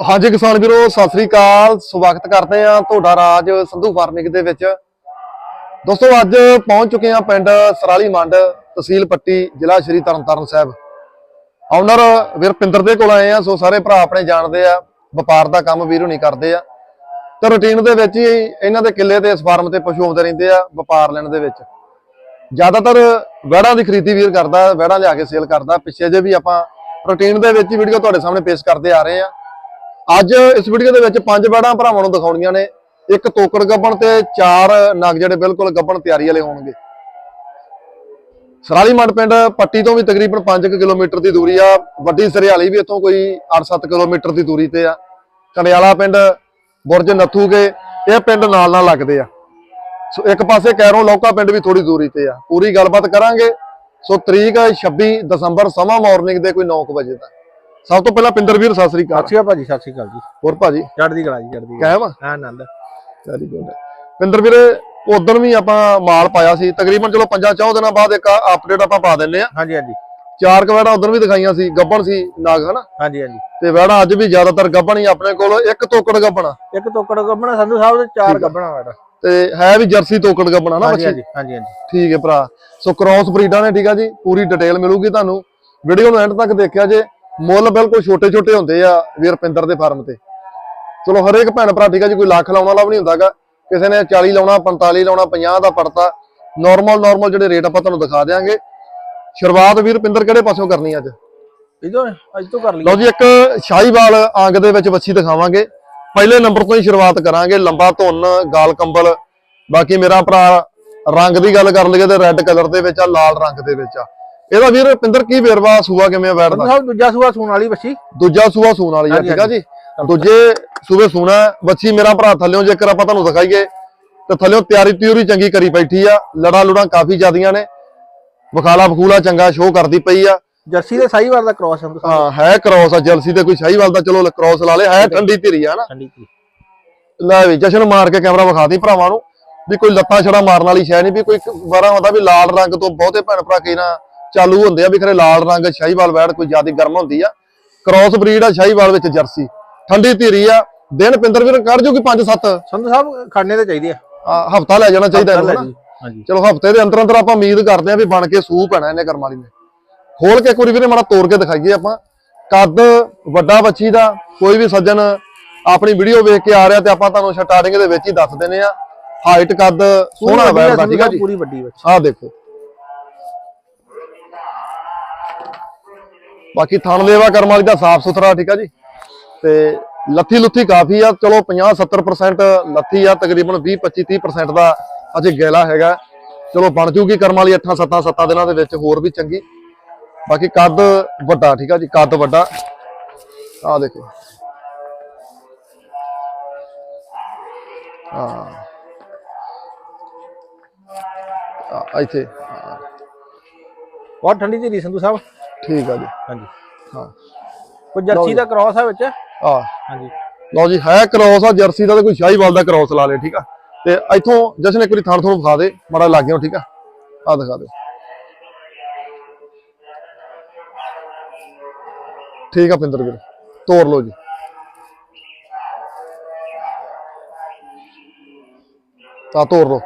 ਹਾਂਜੀ ਕਿਸਾਨ ਵੀਰੋ, ਸਤਿ ਸ੍ਰੀ ਅਕਾਲ। ਸਵਾਗਤ ਕਰਦੇ ਆ ਤੁਹਾਡਾ ਰਾਜ ਸੰਧੂ ਫਾਰਮਿੰਗ ਦੇ ਵਿੱਚ। ਦੋਸਤੋ, ਅੱਜ ਪਹੁੰਚ ਚੁੱਕੇ ਆ ਪਿੰਡ ਸਰਾਲੀ ਮੰਡ, ਤਹਿਸੀਲ ਪੱਟੀ, ਜ਼ਿਲ੍ਹਾ ਸ਼੍ਰੀ ਤਰਨਤਾਰਨ ਸਾਹਿਬ। ਆਨਰ ਵੀਰਪਿੰਦਰ ਦੇ ਕੋਲ ਆਏ ਆ ਸੋ ਸਾਰੇ ਭਰਾ ਆਪਣੇ ਜਾਣਦੇ ਆ। ਵਪਾਰ ਦਾ ਕੰਮ ਵੀਰੋ ਨਹੀਂ ਕਰਦੇ ਆ। ਤੇ ਰੁਟੀਨ ਦੇ ਵਿੱਚ ਹੀ ਇਹਨਾਂ ਦੇ ਕਿੱਲੇ ਤੇ ਇਸ ਫਾਰਮ ਤੇ ਪਸ਼ੂ ਆਉਂਦੇ ਰਹਿੰਦੇ ਆ, ਵਪਾਰ ਲੈਣ ਦੇ ਵਿੱਚ। ਜ਼ਿਆਦਾਤਰ ਵਹਿੜਾਂ ਦੀ ਖਰੀਦੀ ਵੀਰ ਕਰਦਾ, ਵਹਿੜਾਂ ਲਿਆ ਕੇ ਸੇਲ ਕਰਦਾ। ਪਿੱਛੇ ਜੇ ਵੀ ਆਪਾਂ ਰੁਟੀਨ ਦੇ ਵਿੱਚ ਹੀ ਵੀਡੀਓ ਤੁਹਾਡੇ ਸਾਹਮਣੇ ਪੇਸ਼ ਕਰਦੇ ਆ ਰਹੇ ਆ ਅੱਜ ਇਸ ਵੀਡੀਓ ਦੇ ਵਿੱਚ ਪੰਜ ਵਹਿੜਾਂ ਭਰਾਵਾਂ ਨੂੰ ਦਿਖਾਉਣੀਆਂ ਨੇ। ਇੱਕ ਤੋਕੜ ਗੱਬਣ ਤੇ ਚਾਰ ਨਗ ਜਿਹੜੇ ਬਿਲਕੁਲ ਗੱਬਣ ਤਿਆਰੀ ਵਾਲੇ ਹੋਣਗੇ। ਸਰਾਲੀ ਮੰਡ ਪਿੰਡ ਪੱਟੀ ਤੋਂ ਵੀ ਤਕਰੀਬਨ 5 ਕਿਲੋਮੀਟਰ ਦੀ ਦੂਰੀ ਆ। ਵੱਡੀ ਸਰਿਆਲੀ ਵੀ ਇੱਥੋਂ ਕੋਈ 8-7 ਕਿਲੋਮੀਟਰ ਦੀ ਦੂਰੀ ਤੇ ਆ। ਕੰਡਿਆਲਾ ਪਿੰਡ, ਬੁਰਜ ਨੱਥੂਗੇ, ਇਹ ਪਿੰਡ ਨਾਲ ਨਾਲ ਲੱਗਦੇ ਆ। ਸੋ ਇੱਕ ਪਾਸੇ ਕੈਰੋਂ ਲੌਕਾ ਪਿੰਡ ਵੀ ਥੋੜੀ ਦੂਰੀ ਤੇ ਆ। ਪੂਰੀ ਗੱਲਬਾਤ ਕਰਾਂਗੇ। ਸੋ ਤਰੀਕ 26 ਦਸੰਬਰ ਸਮਾਂ ਮਾਰਨਿੰਗ ਦੇ ਕੋਈ 9 ਵਜੇ ਤੱਕ। ਸਭ ਤੋਂ ਪਹਿਲਾਂ ਪਿੰਦਰ ਵੀਰ ਸਤਿ ਸ੍ਰੀ ਅਕਾਲ। ਸਤਿ ਸ਼੍ਰੀ ਅਕਾਲ ਭਾਜੀ ਸਤਿ ਸ਼੍ਰੀ ਅਕਾਲ ਜੀ। ਹੋਰ ਭਾਜੀ? ਚੜ੍ਹਦੀ ਕਲਾ ਜੀ ਚੜ੍ਹਦੀ ਕਲਾ। ਕਾਇਮ ਆ? ਹਾਂ ਆਨੰਦ। ਵੈਰੀ ਗੁੱਡ ਪਿੰਦਰ ਵੀਰੇ ਉਦੋਂ ਵੀ ਆਪਾਂ ਮਾਲ ਪਾਇਆ ਸੀ। ਤਕਰੀਬਨ ਚਲੋ ਪੰਜਾਂ ਚੌਂ ਦਿਨਾਂ ਬਾਅਦ ਇੱਕ ਅਪਡੇਟ ਆਪਾਂ ਪਾ ਦਿੰਨੇ ਆ। ਹਾਂਜੀ ਹਾਂਜੀ। ਚਾਰ ਕਵੜਾ ਉਦੋਂ ਵੀ ਦਿਖਾਈਆਂ ਸੀ। ਗੱਬਣ ਸੀ ਨਾਗ ਹਨਾ? ਹਾਂਜੀ ਹਾਂਜੀ। ਤੇ ਵੜਾ ਅੱਜ ਵੀ ਜ਼ਿਆਦਾਤਰ ਗੱਬਣ ਹੀ ਆਪਣੇ ਕੋਲ ਇੱਕ ਤੋਕੜ ਗੱਬਣਾ ਇੱਕ ਤੋਕੜ ਗੱਬਣਾ ਸੰਧੂ ਸਾਹਿਬ ਦੇ ਚਾਰ। ਗੱਬਣਾ ਵਾੜਾ ਤੇ ਹੈ ਵੀ ਜਰਸੀ ਤੋਕੜ ਗੱਬਣਾ ਨਾ ਬੱਚੀ? ਹਾਂਜੀ ਹਾਂਜੀ। ਠੀਕ ਹੈ ਭਰਾ। ਸੋ ਕ੍ਰਾਸ ਬਰੀਡਾਂ ਨੇ ਠੀਕ ਆ ਜੀ ਪੂਰੀ ਡਿਟੇਲ ਮਿਲੂਗੀ ਤੁਹਾਨੂੰ। ਵੀਡੀਓ ਨੂੰ ਐਂਡ ਤੱਕ ਦੇਖਿਆ ਜੇ। ਮੁੱਲ ਬਿਲਕੁਲ ਛੋਟੇ ਛੋਟੇ ਹੁੰਦੇ ਆ ਵੀਰਪਿੰਦਰ ਦੇ ਫਾਰਮ ਤੇ। ਚਲੋ ਹਰੇਕ ਭੈਣ ਭਰਾ ਠੀਕ ਆ ਜੀ ਕੋਈ ਲੱਖ ਲਾਉਣ ਵਾਲਾ ਵੀ ਨਹੀਂ ਹੁੰਦਾਗਾ। ਕਿਸੇ ਨੇ 40 ਲਾਉਣਾ 45 ਲਾਉਣਾ 50 ਦਾ ਪੜਤਾ। ਨਾਰਮਲ ਨਾਰਮਲ ਜਿਹੜੇ ਰੇਟ ਆਪਾਂ ਤੁਹਾਨੂੰ ਦਿਖਾ ਦੇਾਂਗੇ ਸ਼ੁਰੂਆਤ ਵੀਰਪਿੰਦਰ ਕਿਹੜੇ ਪਾਸੋਂ ਕਰਨੀ ਅੱਜ? ਇਦੋਂ ਅੱਜ ਤੋਂ ਕਰ ਲਈ ਲਓ ਜੀ ਇੱਕ ਸ਼ਾਹੀਵਾਲ ਅੰਗ ਦੇ ਵਿੱਚ ਵੱਛੀ ਦਿਖਾਵਾਂਗੇ। ਪਹਿਲੇ ਨੰਬਰ ਤੋਂ ਹੀ ਸ਼ੁਰੂਆਤ ਕਰਾਂਗੇ। ਲੰਬਾ ਧੁੰਨ ਗਾਲ ਕੰਬਲ। ਬਾਕੀ ਮੇਰਾ ਭਰਾ ਰੰਗ ਦੀ ਗੱਲ ਕਰ ਲਈਏ ਤੇ ਰੈੱਡ ਕਲਰ ਦੇ ਵਿੱਚ ਆ ਲਾਲ ਰੰਗ ਦੇ ਵਿੱਚ ਆ। ਇਹਦਾ ਵੀਰ ਪਿੰਦਰ ਕੀ ਵੇਰਵਾ ਸੂਆ ਕਿਵੇਂ ਬੈਠਦਾ ਸਾਹਿਬ ਦੂਜਾ ਸੂਆ ਸੂਣ ਵਾਲੀ ਬੱਚੀ ਦੂਜਾ ਸੂਆ ਸੂਣ ਵਾਲੀ ਆ ਠੀਕ ਆ ਜੀ? ਦੂਜੇ ਸੂਵੇ ਸੂਣਾ। ਵੱਛੀ ਮੇਰਾ ਭਰਾ ਥੱਲਿਓਂ ਜੇਕਰ ਆਪਾਂ ਤੁਹਾਨੂੰ ਦਿਖਾਈਏ ਤੇ ਥੱਲਿਓਂ ਤਿਆਰੀ ਤਿਉਰੀ ਚੰਗੀ ਕਰੀ ਬੈਠੀ ਆ ਲੜਾ ਲੁੜਾ ਕਾਫੀ ਜ਼ਿਆਦੀਆਂ ਨੇ। ਬਖਾਲਾ ਬਖੂਲਾ ਚੰਗਾ ਸ਼ੋਅ ਕਰਦੀ ਪਈ ਆ। ਜਰਸੀ ਦੇ ਸਾਈਵਾਲ ਦਾ ਕ੍ਰਾਸ ਹਾਂ ਹੈ ਕ੍ਰੋਸ ਆ ਜਲਸੀ ਤੇ ਕੋਈ ਸ਼ਾਹੀਵਾਲ ਦਾ ਚਲੋ ਕ੍ਰੋਸ ਲਾ ਲੇ ਹੈ ਠੰਡੀ ਧੀਰੀ ਆ ਨਾ ਲੈ ਵੀ ਜਸ਼ਨ ਮਾਰ ਕੇ ਕੈਮਰਾ ਵਿਖਾ ਦੀ ਭਰਾਵਾਂ ਨੂੰ ਵੀ ਕੋਈ ਲੱਤਾਂ ਛੜਾ ਮਾਰਨ ਵਾਲੀ ਸ਼ੈ ਨਹੀਂ ਵੀ ਕੋਈ ਵਾਰਾ ਹੁੰਦਾ ਵੀ ਲਾਲ ਰੰਗ ਤੋਂ ਬਹੁਤੇ ਭੈਣ ਭਰਾ ਕਈ ਨਾ ਚਾਲੂ ਹੁੰਦੇ ਆ ਵੀ ਖਰੇ ਲਾਲ ਰੰਗ ਸ਼ਾਹੀਵਾਲ ਵੈੜ ਕੋਈ ਜ਼ਿਆਦਾ ਗਰਮ ਹੁੰਦੀ ਆ। ਕ੍ਰਾਸ ਬਰੀਡ ਆ ਸ਼ਾਹੀਵਾਲ ਵਿੱਚ ਜਰਸੀ। ਠੰਡੀ ਧੀਰੀ ਆ। ਦਿਨ ਪਿੰਦਰ ਵੀਰ ਕਰ ਜੂਗੀ 5-7 ਸੰਧੂ ਸਾਹਿਬ ਖੜਨੇ ਤੇ ਚਾਹੀਦੇ ਆ। ਹਫਤਾ ਲੈ ਜਾਣਾ ਚਾਹੀਦਾ ਇਹਨੂੰ ਹਾਂਜੀ। ਚਲੋ ਹਫ਼ਤੇ ਦੇ ਅੰਦਰ ਅੰਦਰ ਆਪਾਂ ਉਮੀਦ ਕਰਦੇ ਆ ਵੀ ਬਣ ਕੇ ਸੂਪ ਪੈਣਾ ਇਹਨੇ ਕਰਮ ਵਾਲੀ ਨੇ। ਖੋਲ ਕੇ ਇੱਕ ਵਾਰੀ ਵੀਰੇ ਮਾੜਾ ਤੋੜ ਕੇ ਦਿਖਾਈਏ ਆਪਾਂ। ਕੱਦ ਵੱਡਾ ਬੱਚੀ ਦਾ ਕੋਈ ਵੀ ਸੱਜਣ ਆਪਣੀ ਵੀਡੀਓ ਵੇਖ ਕੇ ਆ ਰਿਹਾ ਤੇ ਆਪਾਂ ਤੁਹਾਨੂੰ ਸਟਾਰਟਿੰਗ ਦੇ ਵਿੱਚ ਹੀ ਦੱਸ ਦਿੰਨੇ ਆ। ਹਾਈਟ ਕੱਦ ਸੋਹਣਾ ਠੀਕ ਆ ਸਾਹਿਬ, ਜੀ? ਪੂਰੀ ਵੱਡੀ ਬੱਚੀ। ਆਹ ਦੇਖੋ। ਬਾਕੀ ਥਣ ਦੇਵਾ ਕਰਮ ਵਾਲੀ ਦਾ ਸਾਫ਼ ਸੁਥਰਾ, ਠੀਕ ਆ ਜੀ? ਤੇ ਲੱਥੀ ਲੁੱਥੀ ਕਾਫੀ ਆ। ਚਲੋ 50 70% ਲੱਥੀ ਆ, ਤਕਰੀਬਨ 20 25 30% ਦਾ ਅਜੇ ਗੈਲਾ ਹੈਗਾ। ਚਲੋ ਬਣ ਜੂਗੀ ਕਰਮ ਵਾਲੀ 8 7 7 ਦਿਨਾਂ ਦੇ ਵਿੱਚ, ਹੋਰ ਵੀ ਚੰਗੀ। ਬਾਕੀ ਕੱਦ ਵੱਡਾ, ਠੀਕ ਆ ਜੀ, ਕੱਦ ਵੱਡਾ। ਆਹ ਦੇਖੋ। ਹਾਂ ਆ ਇੱਥੇ। ਬਹੁਤ ਠੰਡੀ ਧੀਰੀ ਸੰਧੂ ਸਾਹਿਬ। ਠੀਕ ਆ ਜੀ। ਹਾਂਜੀ। ਹਾਂ। ਕੋਈ ਜਰਸੀ ਦਾ ਕ੍ਰਾਸ ਹੈ ਵਿੱਚ? ਆ ਹਾਂਜੀ। ਲਓ ਜੀ ਹੈ ਕ੍ਰੋਸ ਆ ਜਰਸੀ ਦਾ ਤੇ ਕੋਈ ਸ਼ਾਹੀਵਾਲ ਦਾ ਕ੍ਰੋਸ ਲਾ ਲੇ ਠੀਕ ਆ। ਤੇ ਇੱਥੋਂ ਜਸ਼ਨ ਇੱਕ ਵਾਰੀ ਥਾਣ ਤੁਹਾਨੂੰ ਵਿਖਾ ਦੇ ਮਾੜਾ ਲੱਗ ਗਿਆ ਠੀਕ ਆ। ਆ ਦਿਖਾ ਦਿਓ। ਠੀਕ ਆ ਪਿੰਦਰ ਵੀਰ ਤੋੜ ਲਓ ਜੀ। ਤਾਂ ਤੋੜ ਲਓ।